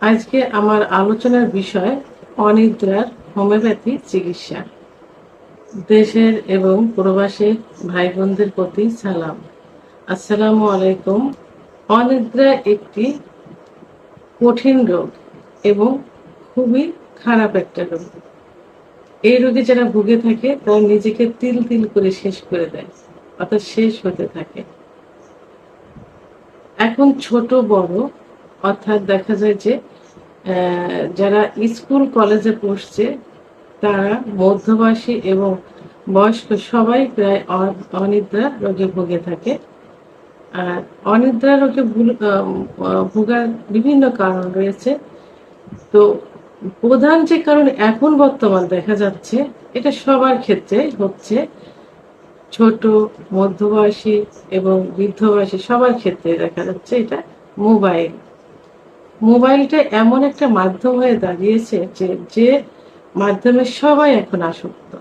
আজকে আমার আলোচনার বিষয় অনিদ্রার হোমিওপ্যাথি চিকিৎসা। দেশের এবং প্রবাসী ভাই বোনদের প্রতি সালাম। আসসালামু আলাইকুম। অনিদ্রা একটি কঠিন রোগ এবং খুবই খারাপ একটা রোগ। এই রোগে যারা ভুগে থাকে, তারা নিজেকে তিল তিল করে শেষ করে দেয়, অর্থাৎ শেষ হতে থাকে। এখন ছোট বড় অর্থাৎ দেখা যায় যে যারা স্কুল, কলেজে পড়ছে, তারা মধ্যবয়সী এবং বয়স্ক সবাই প্রায় অনিদ্রা রোগে ভুগে থাকে। আর অনিদ্রা রোগে ভোগার বিভিন্ন কারণ রয়েছে। তো প্রধান যে কারণ এখন বর্তমান দেখা যাচ্ছে, এটা সবার ক্ষেত্রে হচ্ছে ছোট, মধ্যবয়সী এবং বৃদ্ধ বয়সী সবার ক্ষেত্রে দেখা যাচ্ছে এটা মোবাইল। মোবাইলটা এমন একটা মাধ্যম হয়ে দাঁড়িয়েছে যে যে মাধ্যমে সবাই এখন আসক্ত।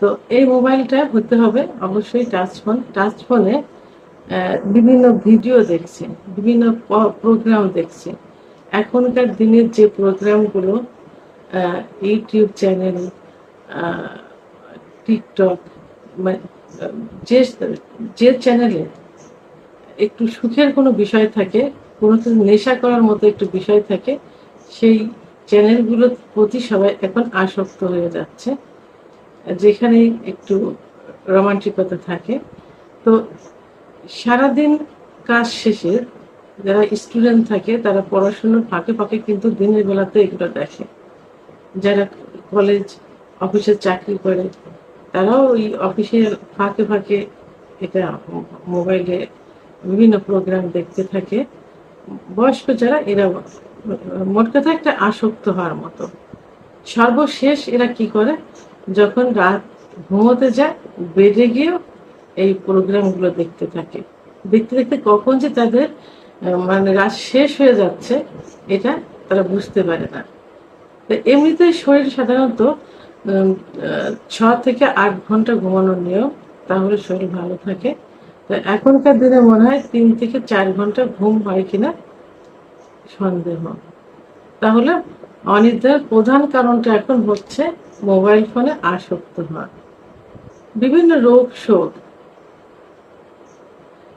তো এই মোবাইলটা হতে হবে অবশ্যই টাচ ফোন। টাচ ফোনে বিভিন্ন ভিডিও দেখছে, বিভিন্ন প্রোগ্রাম দেখছে। এখনকার দিনের যে প্রোগ্রামগুলো ইউটিউব চ্যানেল টিকটক যে যে চ্যানেলে একটু সুখের কোনো বিষয় থাকে কোনো নেশা করার মতো একটু বিষয় থাকে, সেই চ্যানেলগুলোর প্রতি সবাই এখন আসক্ত হয়ে যাচ্ছে, যেখানে একটু রোমান্টিকতা থাকে। তো সারাদিন কাজ শেষে যারা স্টুডেন্ট থাকে, তারা পড়াশোনার ফাঁকে ফাঁকে কিন্তু দিনের বেলাতে এগুলো দেখে। যারা কলেজ, অফিসে চাকরি করে, তারাও ওই অফিসের ফাঁকে ফাঁকে এটা মোবাইলে বিভিন্ন প্রোগ্রাম দেখতে থাকে। বয়স্ক যারা, এরা মোট কথা একটা আসক্ত হওয়ার মতো। সর্বশেষ এরা কি করে? যখন রাত ঘুমোতে যায়, বেডে গিয়েও এই প্রোগ্রামগুলো দেখতে থাকে। দেখতে দেখতে কখন যে তাদের মানে রাত শেষ হয়ে যাচ্ছে, এটা তারা বুঝতে পারে না। তো এমনিতেই শরীর সাধারণত ছ থেকে আট ঘণ্টা ঘুমানোর নিয়ম, তাহলে শরীর ভালো থাকে। এখনকার দিনে মনে হয় তিন থেকে চার ঘণ্টা ঘুম হয় কিনা? সন্দেহ। তাহলে অনিদ্রার প্রধান কারণটা এখন হচ্ছে মোবাইল ফোনে আসক্ত হওয়া। বিভিন্ন রোগ শোধ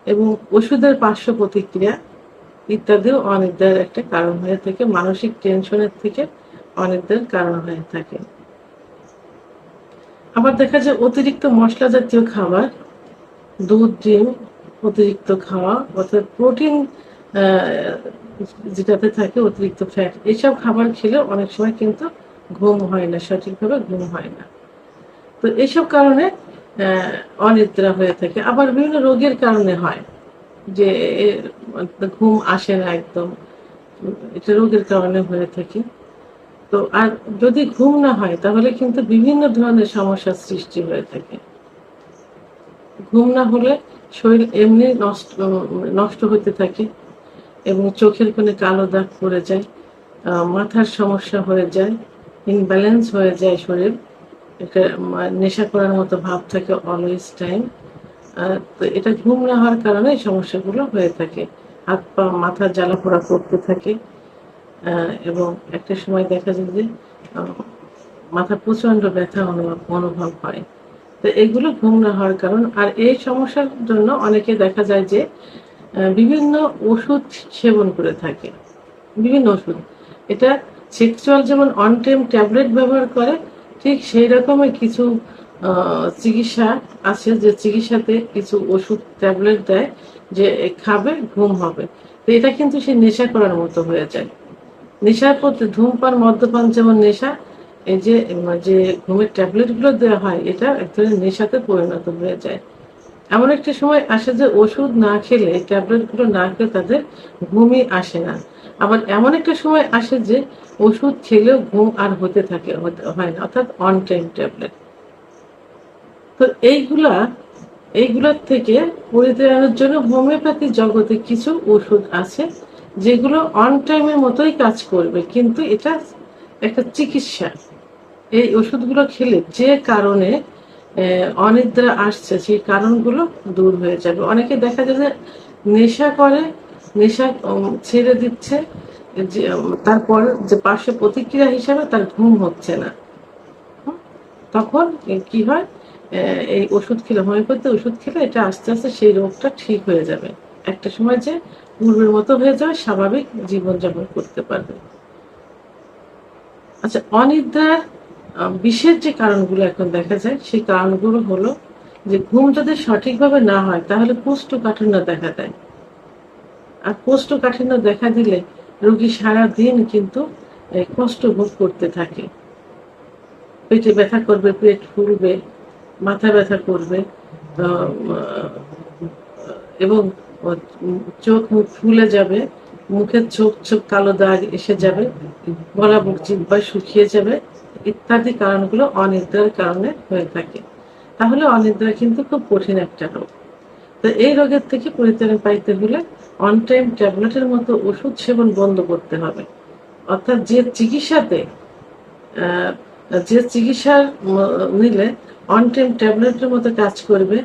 এবং ওষুধের পার্শ্ব প্রতিক্রিয়া ইত্যাদিও অনিদ্রার একটা কারণ হয়ে থাকে, মানসিক টেনশনের থেকে অনিদ্রার কারণ হয়ে থাকে। আবার দেখা যায় অতিরিক্ত মশলা জাতীয় খাবার দুধ ডিম অতিরিক্ত খাওয়া অর্থাৎ প্রোটিন যেটাতে থাকে অতিরিক্ত ফ্যাট এইসব খাবার খেলে অনেক সময় কিন্তু ঘুম হয় না, সঠিকভাবে ঘুম হয় না। তো এইসব কারণে অনিদ্রা হয়ে থাকে। আবার বিভিন্ন রোগের কারণে হয় যে ঘুম আসে না একদম। এটা রোগের কারণে হয়ে থাকে। তো আর যদি ঘুম না হয়, তাহলে কিন্তু বিভিন্ন ধরনের সমস্যার সৃষ্টি হয়ে থাকে। ঘুম না হলে শরীর এমনি নষ্ট নষ্ট হতে থাকে এবং চোখের কোণে কালো দাগ পড়ে যায় মাথার সমস্যা হয়ে যায় ইনব্যালেন্স হয়ে যায় শরীর। একটা নেশা করার মতো ভাব থাকে অলওয়েজ টাইম তো এটা ঘুম না হওয়ার কারণে সমস্যাগুলো হয়ে থাকে। হাত পা, মাথা জ্বালা পোড়া করতে থাকে। এবং একটা সময় দেখা যায় যে মাথা প্রচণ্ড ব্যথা অনুভব অনুভব হয়। তো এগুলো ঘুম না হওয়ার কারণ। আর এই সমস্যার জন্য অনেকে দেখা যায় যে বিভিন্ন ওষুধ সেবন করে থাকে। বিভিন্ন ওষুধ। এটা সেক্সুয়াল যেমন অন টাইম ট্যাবলেট ব্যবহার করে, ঠিক সেই রকমই কিছু চিকিৎসা আছে যে চিকিৎসাতে কিছু ওষুধ ট্যাবলেট দেয় যে খাবে, ঘুম হবে। তো এটা কিন্তু সে নেশা করার মতো হয়ে যায়। নেশার প্রতি ধূমপান, মদ্যপান যেমন নেশা এই যে যে ঘুমের ট্যাবলেটগুলো দেওয়া হয়, এটা এক ধরনের নেশাতে পরিণত হয়ে যায়। এমন একটা সময় আসে যে ওষুধ না খেলে ট্যাবলেটগুলো না খেলে তাদের ঘুমই আসে না। আবার এমন একটা সময় আসে যে ওষুধ খেলেও ঘুম আর হতে থাকে হয় না, অর্থাৎ অন টাইম ট্যাবলেট তো এইগুলা, এইগুলোর থেকে পরিত্রাণের জন্য হোমিওপ্যাথি জগতে কিছু ওষুধ আছে যেগুলো অন টাইমের মতোই কাজ করবে, কিন্তু এটা একটা চিকিৎসা। এই ওষুধগুলো খেলে যে কারণে অনিদ্রা আসছে, সেই কারণগুলো দূর হয়ে যাবে। অনেকে দেখা যায় যে নেশা করে, নেশা ছেড়ে দিচ্ছে তারপর যে পার্শ্ব প্রতিক্রিয়া হিসাবে তার ঘুম হচ্ছে না? তখন কি হয়? এই ওষুধ খেলে, হোমিওপ্যাথি ওষুধ খেলে এটা আস্তে আস্তে সেই রোগটা ঠিক হয়ে যাবে। একটা সময় যে পূর্বের মতো হয়ে যাবে, স্বাভাবিক জীবনযাপন করতে পারবে। আচ্ছা অনিদ্রার বিশেষ যে কারণগুলো এখন দেখা যায়, সেই কারণগুলো হলো যে ঘুম যদি সঠিকভাবে না হয়, তাহলে কোষ্ঠকাঠিন্য দেখা দেয়। আর কোষ্ঠকাঠিন্য দেখা দিলে রোগী সারা দিন কিন্তু কষ্ট ভোগ করতে থাকে। পেটে ব্যথা করবে, পেট ফুলবে, মাথা ব্যথা করবে এবং চোখ মুখ ফুলে যাবে মুখের চোখ চোখ কালো দাগ এসে যাবে, গলা বুক জিব্বা শুকিয়ে যাবে, ইত্যাদি কারণগুলো অনিদ্রার কারণে হয়ে থাকে। তাহলে অনিদ্রা কিন্তু খুব কঠিন একটা রোগ। তো এই রোগের থেকে পরিত্রাণ পাইতে হলে অন টাইম ট্যাবলেটের মতো ওষুধ সেবন বন্ধ করতে হবে। অর্থাৎ যে চিকিৎসাতে যে চিকিৎসার নিলে অন টাইম ট্যাবলেটের মতো কাজ করবে,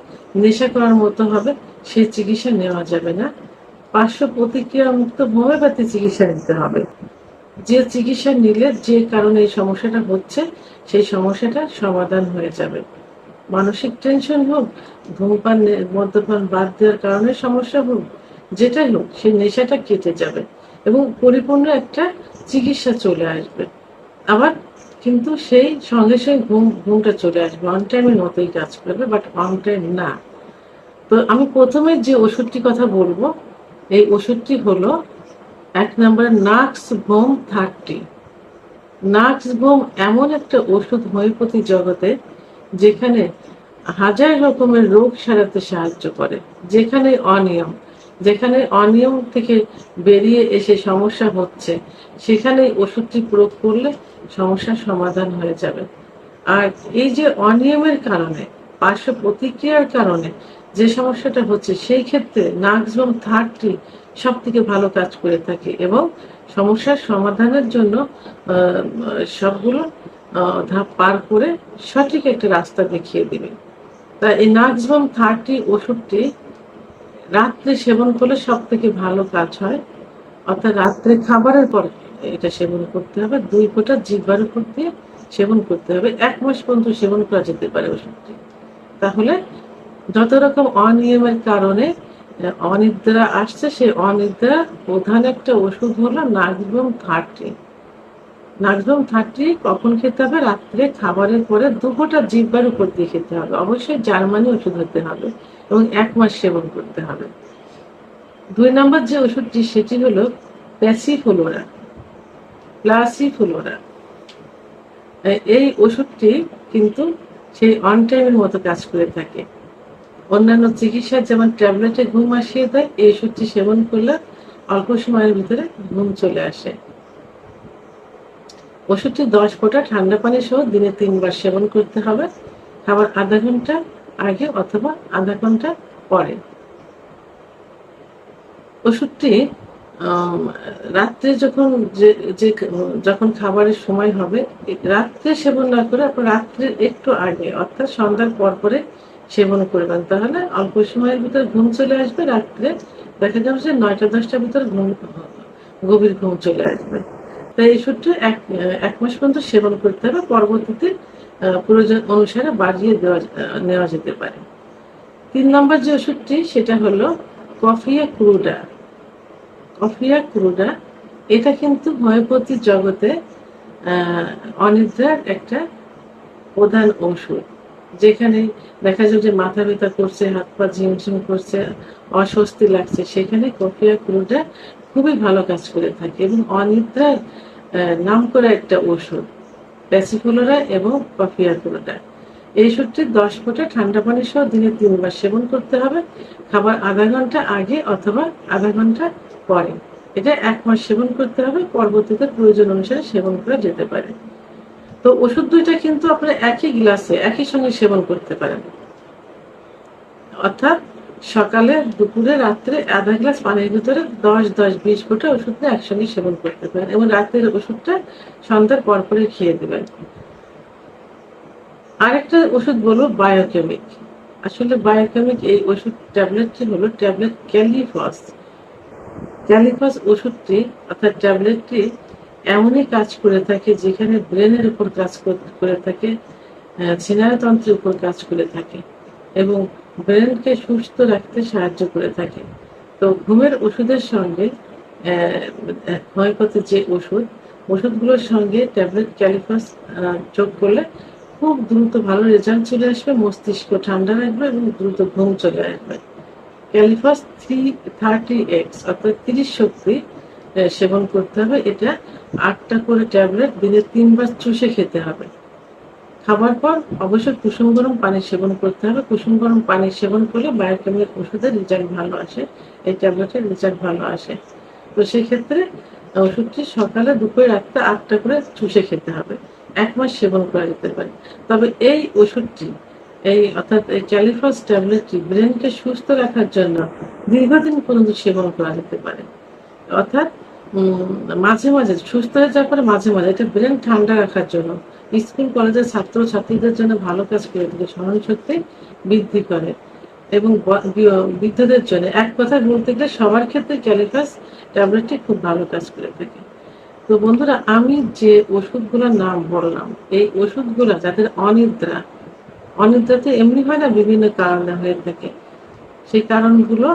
নেশা করার মতো হবে, সেই চিকিৎসা নেওয়া যাবে না। পার্শ্ব প্রতিক্রিয়া মুক্ত হোমিওপ্যাথি চিকিৎসা নিতে হবে। যে চিকিৎসা নিলে যে কারণে এই সমস্যাটা হচ্ছে, সেই সমস্যাটা সমাধান হয়ে যাবে। মানসিক টেনশন হোক, ধূমপান, মদ্যপান বাদ দেওয়ার কারণে সমস্যা হোক, যেটাই হোক, সেই নেশাটা কেটে যাবে এবং পরিপূর্ণ একটা চিকিৎসা চলে আসবে। আবার কিন্তু সেই সঙ্গে সঙ্গে ঘুম, ঘুমটা চলে আসবে। অন টাইমের মতোই কাজ করবে বাট অন টাইম না। তো আমি প্রথমে যে ওষুধটি কথা বলব এই ওষুধটি হলো এক number nux vom thirty. Nux vom এমন একটা ওষুধ হোমিওপ্যাথি জগতে যেখানে হাজার রকমের রোগ সারাতে সাহায্য করে, যেখানে অনিয়ম যেখানে অনিয়ম থেকে বেরিয়ে এসে সমস্যা হচ্ছে সেখানে ওষুধটি প্রয়োগ করলে সমস্যার সমাধান হয়ে যাবে। আর এই যে অনিয়মের কারণে পার্শ্ব প্রতিক্রিয়ার কারণে যে সমস্যাটা হচ্ছে, সেই ক্ষেত্রে নাক্সবম থার্ডটি সব থেকে ভালো কাজ করে থাকে এবং সমস্যার সমাধানের জন্য সবগুলো ধাপ পার করে সঠিক একটা রাস্তা দেখিয়ে দিবে। তা এই নাক্সবম থার্টি ওষুধটি রাত্রে সেবন করলে সব থেকে ভালো কাজ হয়। অর্থাৎ রাত্রে খাবারের পর এটা সেবন করতে হবে। দুই ফোঁটা জিহ্বার উপর দিয়ে সেবন করতে হবে। এক মাস পর্যন্ত সেবন করা যেতে পারে ওষুধটি। তাহলে যত রকম অনিয়মের কারণে অনিদ্রা আসছে, সেই অনিদ্রা প্রধান একটা ওষুধ হলো নাগভম থার্টি। নাগভম থার্টি কখন খেতে হবে? রাত্রে খাবারের পরে দু ফোঁটা জিহ্বার উপর দিয়ে খেতে হবে। অবশ্যই জার্মানি ওষুধ হতে হবে এবং এক মাস সেবন করতে হবে। দুই নম্বর যে ওষুধটি, সেটি হলো প্যাসিফ্লোরা। প্লাসিফ্লোরা। এই ওষুধটি কিন্তু সেই অন টাইমের মতো কাজ করে থাকে। অন্যান্য চিকিৎসা যেমন ট্যাবলেটে ঘুম আসিয়ে দেয়, এই ওষুধটি সেবন করলে অল্প সময়ের ভিতরে ঘুম চলে আসে। ওষুধটি দশ ফোঁটা ঠান্ডা পানি সহ দিনে তিনবার সেবন করতে হবে। খাবার আধা ঘণ্টা আগে অথবা আধা ঘণ্টা পরে। ওষুধটি রাত্রে যখন যে যে যখন খাবারের সময় হবে রাত্রে সেবন না করে আপনার রাত্রের একটু আগে, অর্থাৎ সন্ধ্যার পর পরে সেবন করবেন। তাহলে অল্প সময়ের ভিতরে ঘুম চলে আসবে, রাত্রে দেখা যাবে যে নয়টা, দশটার ভিতরে ঘুম, গভীর ঘুম চলে আসবে। তাই এই ওষুধটি এক এক মাস পর্যন্ত সেবন করতে হবে, পরবর্তীতে প্রয়োজন অনুসারে বাড়িয়ে দেওয়া, নেওয়া যেতে পারে। তিন নম্বর যে ওষুধটি সেটা হলো কফিয়া ক্রুডা। কফিয়া ক্রুডা এটা কিন্তু হোমিওপ্যাথি জগতে অনিদ্রার একটা প্রধান ওষুধ যেখানে দেখা যায় যে মাথা ব্যথা করছে, হাত পা ঝিমঝিম করছে, অস্বস্তি লাগছে, সেখানে কফিয়া ক্রুডা খুবই ভালো কাজ করে থাকে এবং অনিদ্রার নাম করা একটা ওষুধ প্যাসিফুলোরা এবং কফিয়া ক্রুডা এই ওষুধটি দশ ফোঁটা ঠান্ডা পানি সহ দিনে তিনবার সেবন করতে হবে, খাবার আধা ঘণ্টা আগে অথবা আধা ঘণ্টা পরে। এটা এক মাস সেবন করতে হবে, পরবর্তীতে প্রয়োজন অনুসারে সেবন করা যেতে পারে। তো ওষুধ দুইটা কিন্তু আপনারা একই গ্লাসে, একই সঙ্গে সেবন করতে পারেন। অর্থাৎ সকালে, দুপুরে, রাত্রে আধা গ্লাস পানির ভিতরে দশ দশ, বিশ ফোঁটা ওষুধ নিয়ে একসঙ্গে সেবন করতে পারেন এবং রাতের ওষুধটা সন্ধ্যার পর পরে খেয়ে দেবেন। আরেকটা ওষুধ বলব বায়োকেমিক। আসলে বায়োকেমিক এই ওষুধ ট্যাবলেটটি হলো ট্যাবলেট ক্যালিফস। ক্যালিফাস ওষুধটি অর্থাৎ ট্যাবলেটটি এমনই কাজ করে থাকে যেখানে ব্রেনের উপর কাজ করে থাকে আহ, উপর কাজ করে থাকে এবং ব্রেনকে সুস্থ রাখতে সাহায্য করে থাকে। তো ঘুমের ওষুধের সঙ্গে হোমিওপ্যাথি যে ওষুধ ওষুধগুলোর সঙ্গে ট্যাবলেট ক্যালিফাস যোগ করলে খুব দ্রুত ভালো রেজাল্ট চলে আসবে মস্তিষ্ক ঠান্ডা রাখবে এবং দ্রুত ঘুম চলে আসবে। ক্যালিফাস থ্রি থার্টি এক্স অর্থাৎ তিরিশ শক্তি সেবন করতে হবে। এটা আটটা করে ট্যাবলেট দিনে তিনবার চুষে খেতে হবে। খাবার পর অবশ্যই কুসুম গরম পানি সেবন করতে হবে। কুসুম গরম পানি সেবন করলে বায়োকেমিক ওষুধের রেজাল্ট ভালো আসে। এই ট্যাবলেটের রেজাল্ট ভালো আসে। তো সেক্ষেত্রে ওষুধটি সকালে দুপুরে রাত্রে আটটা করে চুষে খেতে হবে। এক মাস সেবন করা যেতে পারে তবে এই ওষুধটি এই, অর্থাৎ এই ক্যালিফাস ট্যাবলেটটি ব্রেনকে সুস্থ রাখার জন্য দীর্ঘদিন পর্যন্ত সেবন করা যেতে পারে। অর্থাৎ মাঝে মাঝে, সুস্থ হয়ে যাওয়ার পরে মাঝে মাঝে এটা ব্রেন ঠান্ডা রাখার জন্য, স্কুল, কলেজের ছাত্র ছাত্রীদের জন্য ভালো কাজ করে থাকে স্মরণ শক্তি বৃদ্ধি করে এবং বৃদ্ধদের জন্য। এক কথায় বলতে গেলে সবার ক্ষেত্রে ক্যালিফাস ট্যাবলেটটি খুব ভালো কাজ করে থাকে। তো বন্ধুরা, আমি যে ওষুধগুলোর নাম বললাম, এই ওষুধগুলো যাদের অনিদ্রা অনিদ্রাতে এমনি হয় না, বিভিন্ন কারণে হয়ে থাকে। সেই কারণগুলো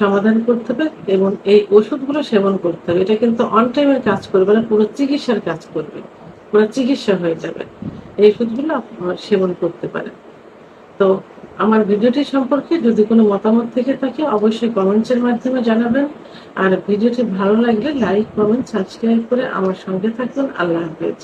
সমাধান করতে হবে এবং এই ওষুধগুলো সেবন করতে হবে। এটা কিন্তু অন টাইমের কাজ করবে না, পুরো চিকিৎসার কাজ করবে। পুরো চিকিৎসা হয়ে যাবে। এই ওষুধগুলো সেবন করতে পারেন। তো আমার ভিডিওটি সম্পর্কে যদি কোনো মতামত থেকে থাকে, অবশ্যই কমেন্টসের মাধ্যমে জানাবেন। আর ভিডিওটি ভালো লাগলে লাইক কমেন্ট সাবস্ক্রাইব করে আমার সঙ্গে থাকবেন আল্লাহ হাফেজ।